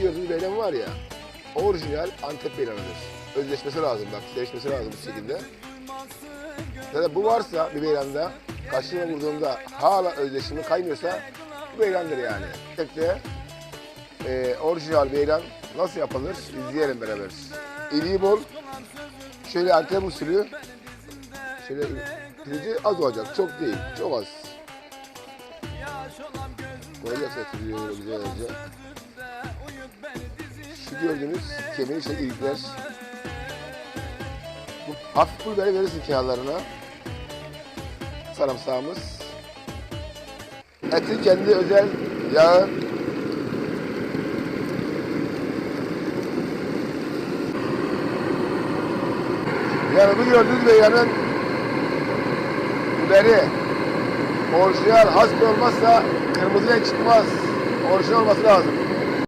gördüğünüz beyran var ya, orijinal Antep beyranıdır. Özleşmesi lazım bak, sevişmesi lazım bu şekilde. Zaten bu varsa bir beyranda, kaşığına vurduğunda hala özleşimi kaynıyorsa bu beyrandır yani. Tek de e, orijinal beyran nasıl yapılır izleyelim beraber. İliği bol, şöyle Antep usulü, şöyle pirici az olacak, çok değil, çok az. Böyle satılıyor güzelce. Gördüğünüz kemiği işte. Bu hafif pul biberi verirsin kenarlarına. Sarımsağımız. Etin kendi özel yağı. Yani bu gördüğünüz beyranın biberi orijinal has olmazsa kırmızı renk çıkmaz. Orijinal olması lazım.